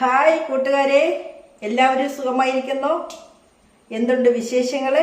Hi കൂട്ടുകാരെ എല്ലാവരും സുഖമായിരിക്കുന്നു. എന്തുണ്ട് വിശേഷങ്ങൾ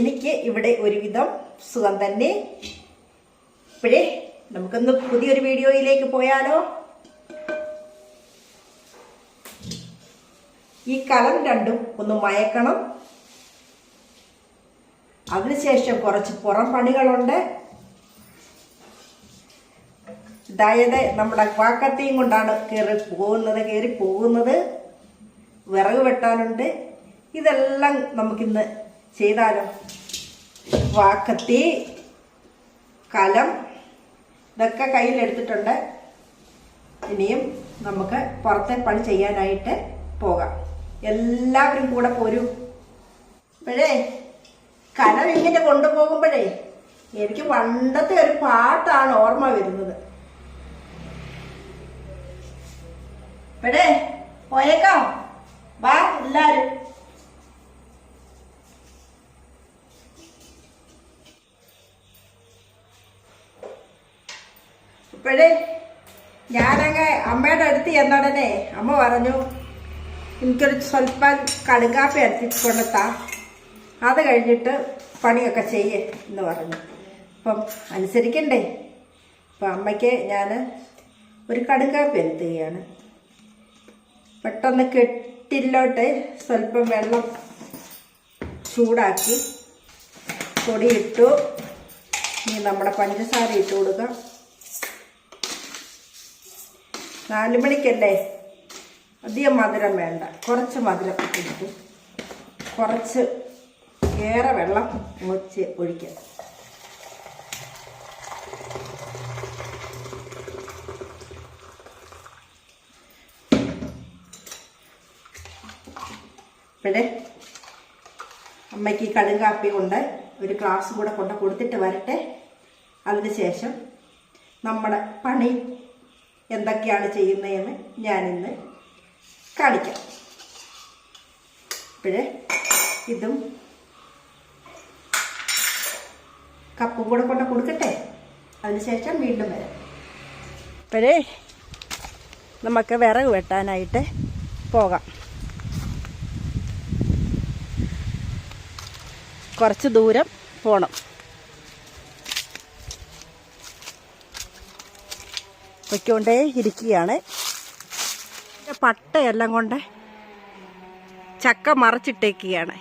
എനിക്ക് ഇവിടെ ഒരുവിധം സുഖം തന്നെ. ഇപ്പോഴേ നമുക്കൊന്ന് പുതിയൊരു വീഡിയോയിലേക്ക് പോയാലോ. ഈ കലം രണ്ടും ഒന്ന് മയക്കണം. അതിനുശേഷം കുറച്ച് പുറം പണികളുണ്ട്. അതായത് നമ്മുടെ വാക്കത്തിയും കൊണ്ടാണ് കയറി പോകുന്നത് കയറി പോകുന്നത്. വിറക് വെട്ടാനുണ്ട്. ഇതെല്ലാം നമുക്കിന്ന് ചെയ്താലോ? വാക്കത്തി കലം ഇതൊക്കെ കയ്യിലെടുത്തിട്ടുണ്ട്. ഇനിയും നമുക്ക് പുറത്തെ പണി ചെയ്യാനായിട്ട് പോകാം. എല്ലാവരും കൂടെ പോരും. ഇപ്പോഴേ കലം ഇങ്ങനെ കൊണ്ടുപോകുമ്പോഴേ എനിക്ക് പണ്ടത്തെ ഒരു പാട്ടാണ് ഓർമ്മ വരുന്നത്. ഇപ്പഴേ പോയേക്കാം. വാ എല്ലാരും. ഇപ്പോഴേ ഞാനങ്ങ് അമ്മയുടെ അടുത്ത് ചെന്നുടനെ അമ്മ പറഞ്ഞു എനിക്കൊരു സ്വല്പം കടുങ്കാപ്പി എടുത്തിട്ട് കൊണ്ടെത്താ അത് കഴിഞ്ഞിട്ട് പണിയൊക്കെ ചെയ്യേ എന്ന് പറഞ്ഞു. അപ്പം അനുസരിക്കണ്ടേ. അപ്പം അമ്മയ്ക്ക് ഞാൻ ഒരു കടുങ്കാപ്പി എത്തുകയാണ് പെട്ടെന്ന് കെട്ടിലോട്ട് സ്വല്പം വെള്ളം ചൂടാക്കി പൊടിയിട്ടു. ഇനി നമ്മുടെ പഞ്ചസാര ഇട്ട് കൊടുക്കാം. നാല് മണിക്കല്ലേ? അധികം മധുരം വേണ്ട. കുറച്ച് മധുരം ഇട്ടു കുറച്ച് ഏറെ വെള്ളം ഒഴിച്ച് ഒഴിക്കാം. പിന്നെ അമ്മയ്ക്ക് ഈ കടുങ്കാപ്പി കൊണ്ട് ഒരു ഗ്ലാസ് കൂടെ കൊണ്ട് കൊടുത്തിട്ട് വരട്ടെ. അതിനുശേഷം നമ്മുടെ പണി എന്തൊക്കെയാണ് ചെയ്യുന്നതെന്ന് ഞാനിന്ന് കാണിക്കാം. ഇപ്പോഴേ ഇതും കപ്പും കൂടെ കൊണ്ട് കൊടുക്കട്ടെ. അതിനുശേഷം വീണ്ടും വരാം. ഇപ്പോഴേ നമുക്ക് വിറക് വെട്ടാനായിട്ട് പോകാം. കുറച്ച് ദൂരം പോകണം പൊയ്ക്കൊണ്ടേ ഇരിക്കുകയാണ്. പട്ടയെല്ലാം കൊണ്ട് ചക്ക മറച്ചിട്ടേക്കുകയാണ്.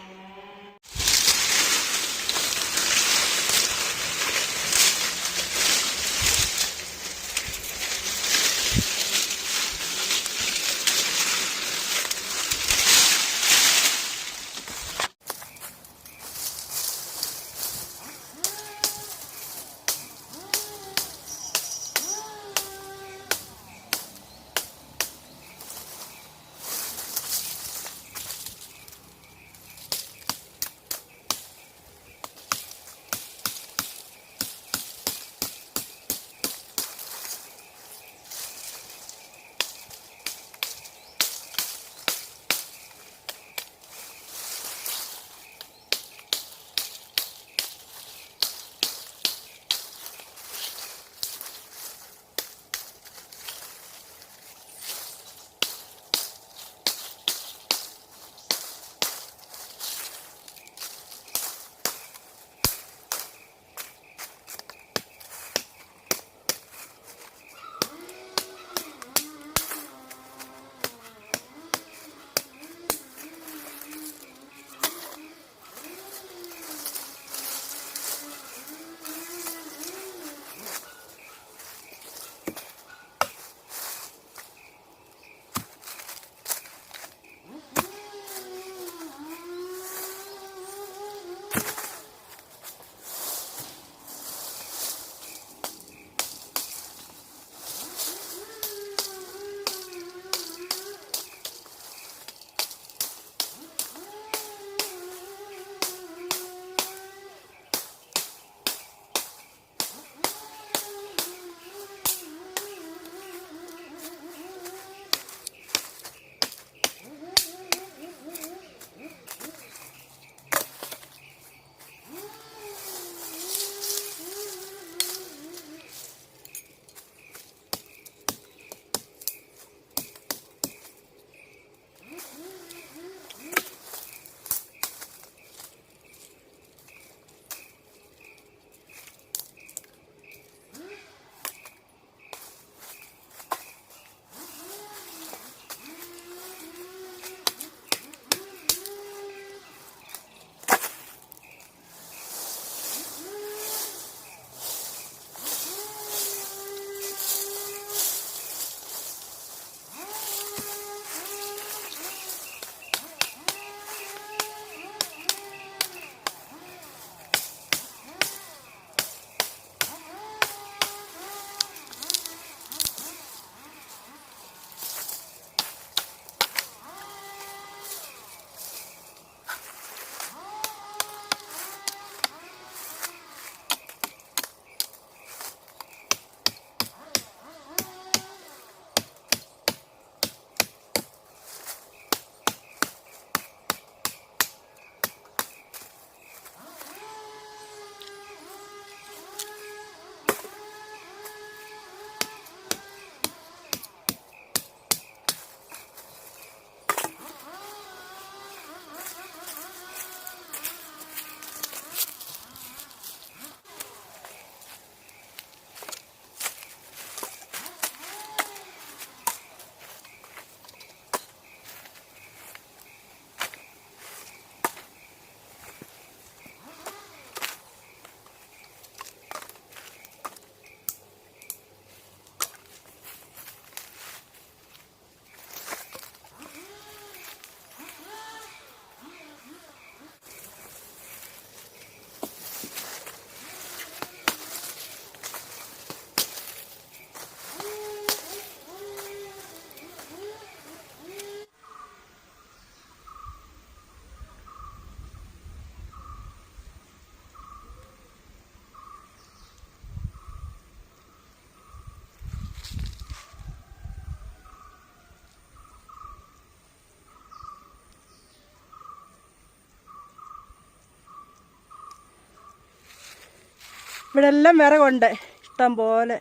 ഇവിടെ എല്ലാം വിറകുണ്ട്. ഇഷ്ടം പോലെ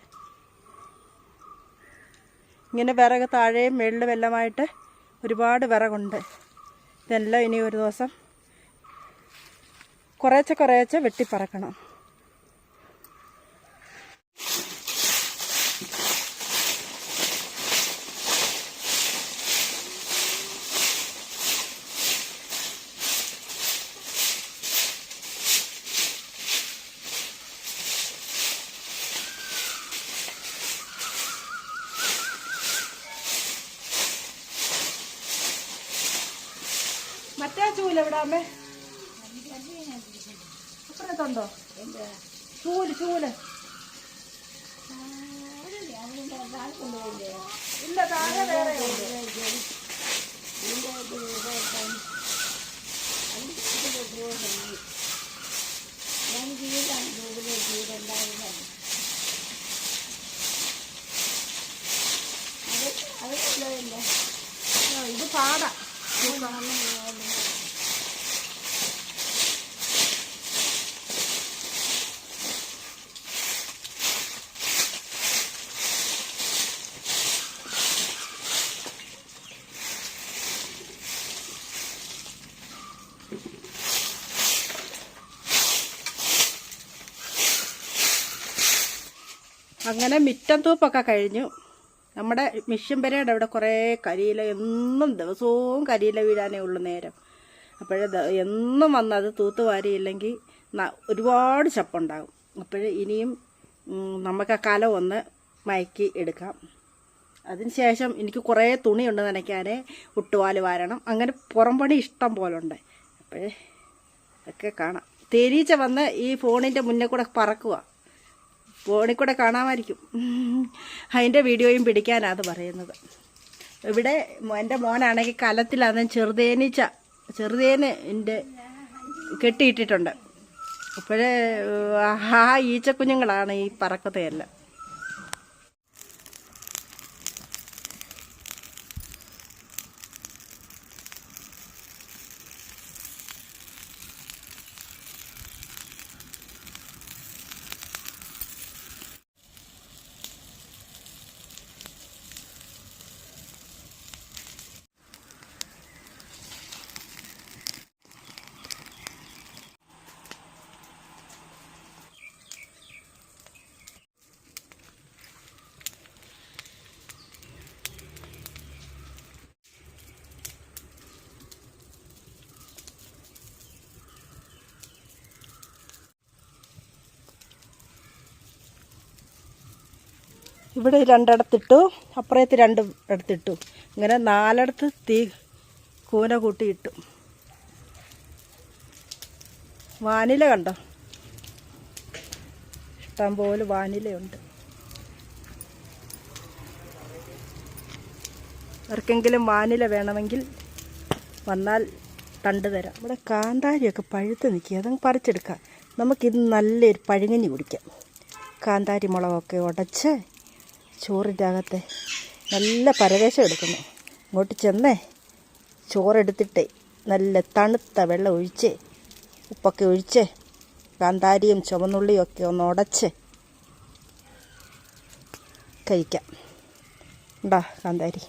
ഇങ്ങനെ വിറക് താഴെയും മേളിലും എല്ലാമായിട്ട് ഒരുപാട് വിറകുണ്ട്. ഇതെല്ലാം ഇനി ഒരു ദിവസം കുറേച്ചെ കുറേച്ചെ വെട്ടിപ്പറക്കണം. ഇല്ല താഴെ വേറെ ഉണ്ട്. ആ, ഇത് പാടാ അങ്ങനെ മിറ്റം തൂപ്പൊക്കെ കഴിഞ്ഞു. നമ്മുടെ മിഷ്യൻ പെരയുടെ അവിടെ കുറേ കരിയില എന്നും ദിവസവും കരിയില വീഴാനേ ഉള്ളു നേരം. അപ്പോഴേ എന്നും വന്നത് തൂത്ത് വാരിയില്ലെങ്കിൽ ഒരുപാട് ചപ്പുണ്ടാകും. അപ്പോഴേ ഇനിയും നമുക്ക് ആ കല ഒന്ന് മയക്കി എടുക്കാം. അതിനുശേഷം എനിക്ക് കുറേ തുണിയുണ്ട് നനയ്ക്കാൻ ഉട്ടുവാൽ വാരണം. അങ്ങനെ പുറംപണി ഇഷ്ടം പോലെ ഉണ്ട് അപ്പോഴേ ഒക്കെ കാണാം. തേനീച്ച വന്ന് ഈ ഫോണിന്റെ മുന്നേ കൂടെ പറക്കുക ഫോണിൽ കൂടെ കാണാമായിരിക്കും. അതിന്റെ വീഡിയോയും പിടിക്കാനാണ് അത് പറയുന്നത്. ഇവിടെ എന്റെ മോനാണെങ്കിൽ കലത്തിലാണ് ചെറുതേനീച്ച ചെറുതേന് എന്റെ കെട്ടിയിട്ടിട്ടുണ്ട്. അപ്പോഴേ ആ ഈച്ചക്കുഞ്ഞുങ്ങളാണ് ഈ പറക്കത്തെയെല്ലാം ഇവിടെ രണ്ടിടത്തിട്ടു അപ്പുറത്ത് രണ്ട് ഇടത്തിട്ടു ഇങ്ങനെ നാലിടത്ത് തീ കൂന കൂട്ടിയിട്ടു. വാനില കണ്ടോ? ഇഷ്ടംപോലെ വാനിലയുണ്ട്. ആർക്കെങ്കിലും വാനില വേണമെങ്കിൽ വന്നാൽ തണ്ട് തരാം. ഇവിടെ കാന്താരിയൊക്കെ പഴുത്ത് നിൽക്കുക അതങ്ങ് പറിച്ചെടുക്കാം. നമുക്കിത് നല്ലൊരു പഴുങ്ങഞ്ഞി കുടിക്കാം. കാന്താരി മുളകൊക്കെ ഉടച്ച് ചോറിന്റെ അകത്തെ നല്ല പരവേശം എടുക്കുന്നു. ഇങ്ങോട്ട് ചെന്നേ. ചോറെടുത്തിട്ട് നല്ല തണുത്ത വെള്ളം ഒഴിച്ച് ഉപ്പൊക്കെ ഒഴിച്ച് കാന്താരിയും ചുവന്നുള്ളിയും ഒക്കെ ഒന്ന് ഉടച്ച് കഴിക്കാം. ഉണ്ടാ കാന്താരി.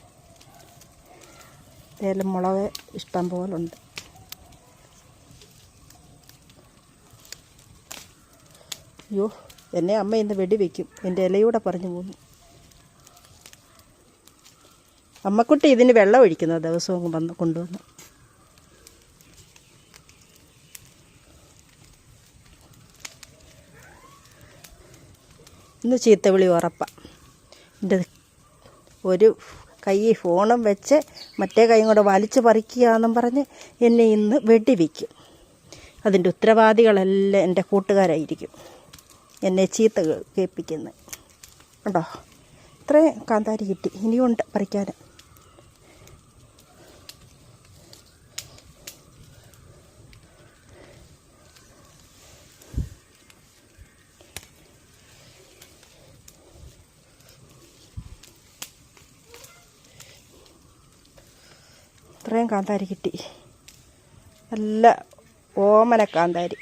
ഏലം മുളക് ഇഷ്ടം പോലെ ഉണ്ട് അയ്യോ എന്നെ അമ്മ ഇന്ന് വെടിവെക്കും എന്റെ ഇലയൂടെ പറഞ്ഞു പോന്നു. അമ്മക്കുട്ടി ഇതിന് വെള്ളം ഒഴിക്കുന്ന ദിവസവും വന്ന് കൊണ്ടുവന്നു. ഇന്ന് ചീത്തവിളി ഉറപ്പാണ് എന്റെ ഒരു കൈ ഫോണും വെച്ച് മറ്റേ കൈയും കൂടെ വലിച്ചു പറിക്കുകയെന്നും പറഞ്ഞ് എന്നെ ഇന്ന് വെടിവെക്കും. അതിന്റെ ഉത്തരവാദികളെല്ലാം എന്റെ കൂട്ടുകാരായിരിക്കും. എന്നെ ചീത്ത കേൾപ്പിക്കുന്നത് കണ്ടോ? ഇത്രയും കാന്താരി കിട്ടി. ഇനിയുണ്ട് പറിക്കാൻ ഇത്രയും കാന്താരി കിട്ടി. നല്ല ഓമന കാന്താരി.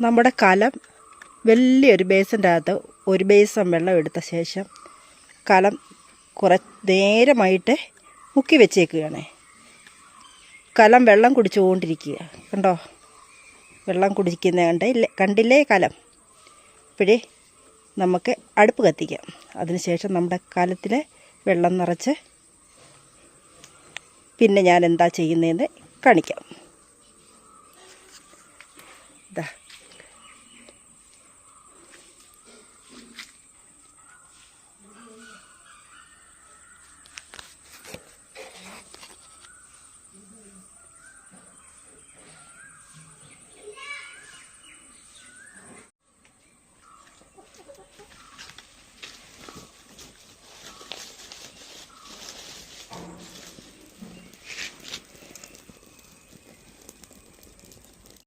നമ്മുടെ കലം വലിയൊരു ബേസിന്റെ അകത്ത് ഒരു ബേസം വെള്ളം എടുത്ത ശേഷം കലം കുറ നേരമായിട്ട് മുക്കി വെച്ചേക്കുകയാണ്. കലം വെള്ളം കുടിച്ചുകൊണ്ടിരിക്കുക. കണ്ടോ? വെള്ളം കുടിക്കുന്ന കണ്ടില്ലേ കണ്ടില്ലേ കലം? ഇപ്പോഴേ നമുക്ക് അടുപ്പ് കത്തിക്കാം. അതിനുശേഷം നമ്മുടെ കലത്തിൽ വെള്ളം നിറച്ച്. പിന്നെ ഞാൻ എന്താ ചെയ്യുന്നതെന്ന് കാണിക്കാം.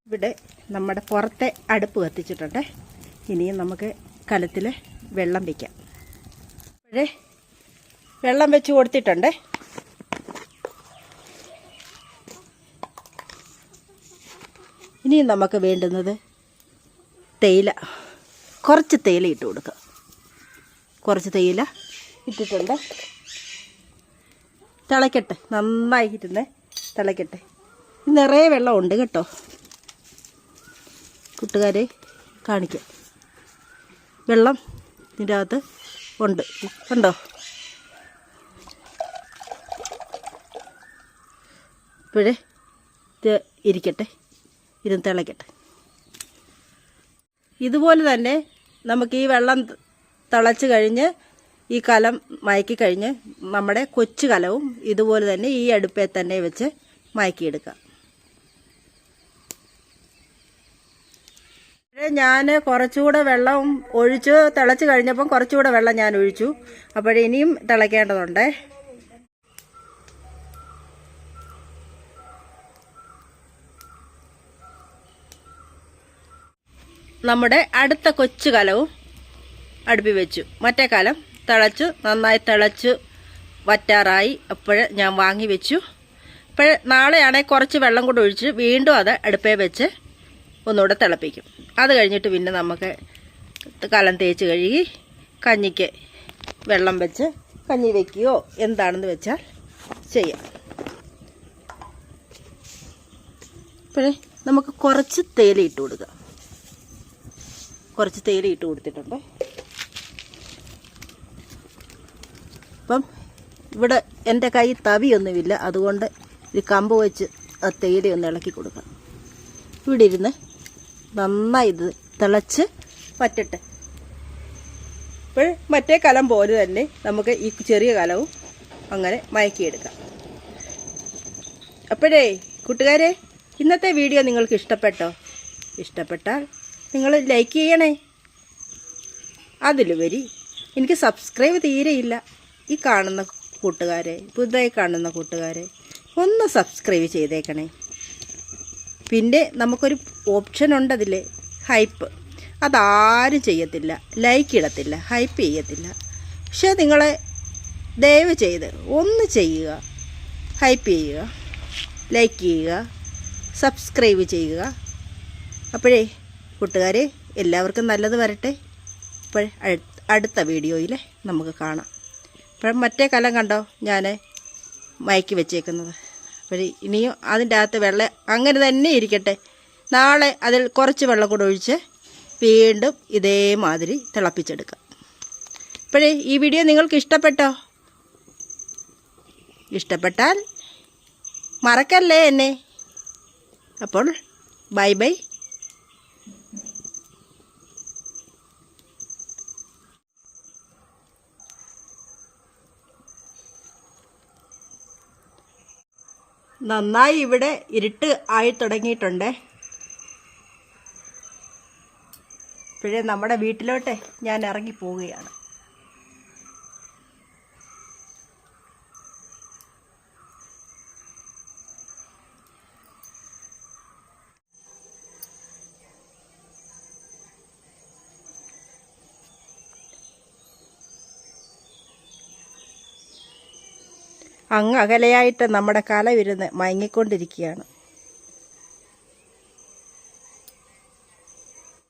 ഇവിടെ നമ്മുടെ പുറത്തെ അടുപ്പ് കത്തിച്ചിട്ടുണ്ട്. ഇനിയും നമുക്ക് കലത്തിൽ വെള്ളം വയ്ക്കാം അപ്പോഴേ വെള്ളം വെച്ച് കൊടുത്തിട്ടുണ്ട്. ഇനിയും നമുക്ക് വേണ്ടുന്നത് തേയില. കുറച്ച് തേയില ഇട്ട് കൊടുക്കുക കുറച്ച് തേയില ഇട്ടിട്ടുണ്ട്. തിളയ്ക്കട്ടെ. നന്നായി ഇരുന്ന് തിളയ്ക്കട്ടെ. നിറയെ വെള്ളമുണ്ട് കേട്ടോ. കൂട്ടുകാരെ കാണിക്കാം. വെള്ളം ഇതിന്റെ അകത്ത് ഉണ്ട്. കണ്ടോ? ഇപ്പോഴേ ഇത് ഇരിക്കട്ടെ. ഇരുന്ന് തിളയ്ക്കട്ടെ ഇതുപോലെ തന്നെ നമുക്ക് ഈ വെള്ളം തിളച്ച് കഴിഞ്ഞ് ഈ കലം മയക്കി കഴിഞ്ഞ് നമ്മുടെ കൊച്ചു കലവും ഇതുപോലെ തന്നെ ഈ അടുപ്പേ തന്നെ വെച്ച് മയക്കിയെടുക്കാം. ഞാൻ കുറച്ചുകൂടെ വെള്ളം ഒഴിച്ച് തിളച്ച് കഴിഞ്ഞപ്പം കുറച്ചുകൂടെ വെള്ളം ഞാൻ ഒഴിച്ചു. അപ്പോൾ ഇനിയും തിളയ്ക്കേണ്ടതുണ്ട്. നമ്മുടെ അടുത്ത കൊച്ചു കലവും അടുപ്പി വെച്ചു. മറ്റേ കലം തിളച്ചു നന്നായി തിളച്ച് വറ്റാറായി അപ്പോൾ ഞാൻ വാങ്ങി വെച്ചു. ഇപ്പോൾ നാളെയാണെങ്കിൽ കുറച്ച് വെള്ളം കൂടെ ഒഴിച്ച് വീണ്ടും അത് അടുപ്പേ വെച്ച് ഒന്നുകൂടെ തിളപ്പിക്കും. അത് കഴിഞ്ഞിട്ട് പിന്നെ നമുക്ക് കലം തേച്ച് കഴുകി കഞ്ഞിക്ക് വെള്ളം വെച്ച് കഞ്ഞി വെക്കുകയോ എന്താണെന്ന് വെച്ചാൽ ചെയ്യാം. ഇപ്പോഴേ നമുക്ക് കുറച്ച് തേയില ഇട്ട് കൊടുക്കാം. കുറച്ച് തേയില ഇട്ട് കൊടുത്തിട്ടുണ്ട്. അപ്പം ഇവിടെ എന്റെ കൈ തവിയൊന്നുമില്ല. അതുകൊണ്ട് ഒരു കമ്പ് വെച്ച് ആ തേയിലയൊന്ന് ഇളക്കി കൊടുക്കാം. ഇവിടെ ഇരുന്ന് നന്നായി ഇത് തിളച്ച് പറ്റട്ടെ ഇപ്പോൾ മറ്റേ കലം പോലെ തന്നെ നമുക്ക് ഈ ചെറിയ കലവും അങ്ങനെ മയക്കിയെടുക്കാം. അപ്പോഴേ കൂട്ടുകാരെ ഇന്നത്തെ വീഡിയോ നിങ്ങൾക്ക് ഇഷ്ടപ്പെട്ടോ? ഇഷ്ടപ്പെട്ടാൽ നിങ്ങൾ ലൈക്ക് ചെയ്യണേ. അതിലുപരി എനിക്ക് സബ്സ്ക്രൈബ് തീരെയില്ല ഈ കാണുന്ന കൂട്ടുകാരെ പുതുതായി കാണുന്ന കൂട്ടുകാരെ ഒന്ന് സബ്സ്ക്രൈബ് ചെയ്തേക്കണേ. പിന്നെ നമുക്കൊരു ഓപ്ഷൻ ഉണ്ട് അതിൽ ഹൈപ്പ് അതാരും ചെയ്യത്തില്ല. ലൈക്ക് ഇടത്തില്ല. ഹൈപ്പ് ചെയ്യത്തില്ല. പക്ഷേ നിങ്ങളെ ദയവ് ചെയ്ത് ഒന്ന് ചെയ്യുക. ഹൈപ്പ് ചെയ്യുക. ലൈക്ക് ചെയ്യുക. സബ്സ്ക്രൈബ് ചെയ്യുക. അപ്പോഴേ കൂട്ടുകാരെ എല്ലാവർക്കും നല്ലത് വരട്ടെ. അപ്പോൾ അടുത്ത വീഡിയോയിൽ നമുക്ക് കാണാം. അപ്പം മറ്റേ കലം കണ്ടോ? ഞാൻ മയക്കി വെച്ചേക്കുന്നത്. അപ്പോൾ ഇനിയും അതിന്റെ അകത്ത് വെള്ളം അങ്ങനെ തന്നെ ഇരിക്കട്ടെ. നാളെ അതിൽ കുറച്ച് വെള്ളം കൂടെ ഒഴിച്ച് വീണ്ടും ഇതേമാതിരി തിളപ്പിച്ചെടുക്കാം. ഇപ്പോഴേ ഈ വീഡിയോ നിങ്ങൾക്ക് ഇഷ്ടപ്പെട്ടോ? ഇഷ്ടപ്പെട്ടാൽ മറക്കല്ലേ എന്നെ? അപ്പോൾ ബൈ ബൈ. നന്നായി ഇവിടെ ഇരുട്ട് ആയി തുടങ്ങിയിട്ടുണ്ട്. ഇപ്പോഴേ നമ്മുടെ വീട്ടിലോട്ടെ ഞാൻ ഇറങ്ങി പോവുകയാണ്. അങ്ങ് അകലെയായിട്ട് നമ്മുടെ കല ഇരുന്ന് മയങ്ങിക്കൊണ്ടിരിക്കുകയാണ്.